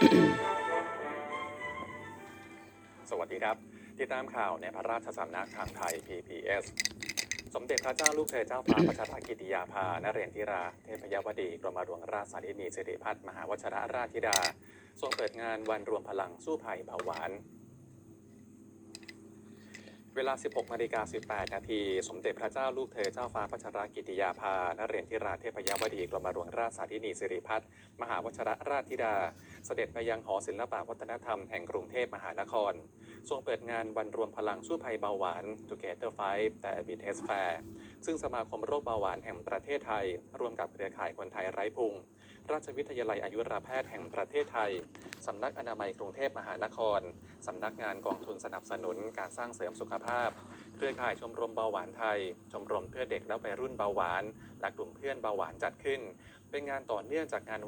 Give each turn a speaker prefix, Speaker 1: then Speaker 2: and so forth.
Speaker 1: สวัสดีครับ ติดตามข่าวในพระราชสำนักทางไทย PPS สมเด็จพระเจ้าลูกเธอเจ้าฟ้าพัชรกิติยาภานเรนธิรา เทพยวดีกรมหลวงราชสาธินีสิริพัฒน์มหาวชรราชธิดา ทรงเปิดงานวันรวมพลังสู้ภัยเบาหวาน เวลา 16นาฬิกา18 นาที สมเด็จพระเจ้าลูกเธอเจ้าฟ้าพัชรกิติยาภานเรศธิราเทพยวดีกรมหลวงราชสาธินีสิริพัฒน์มหาวชรราชธิดา เสด็จไปยังหอศิลปวัฒนธรรมแห่งกรุงเทพมหานคร ทรงเปิดงานวันรวมพลังสู้ภัยเบาหวาน Together Fight Diabetes Fair ซึ่งสมาคมโรคเบาหวานแห่งประเทศไทย ร่วมกับเครือข่ายคนไทยไร้พุง ราชวิทยาลัยอายุรแพทย์แห่งประเทศไทย สำนักอนามัยกรุงเทพมหานคร สำนักงานกองทุนสนับสนุนการสร้างเสริมสุขภาพ เครือข่ายชมรมเบาหวานไทย ชมรมเพื่อเด็กและวัยรุ่นเบาหวาน และกลุ่มเพื่อนเบาหวานจัดขึ้น เป็นงานต่อเนื่องจากงาน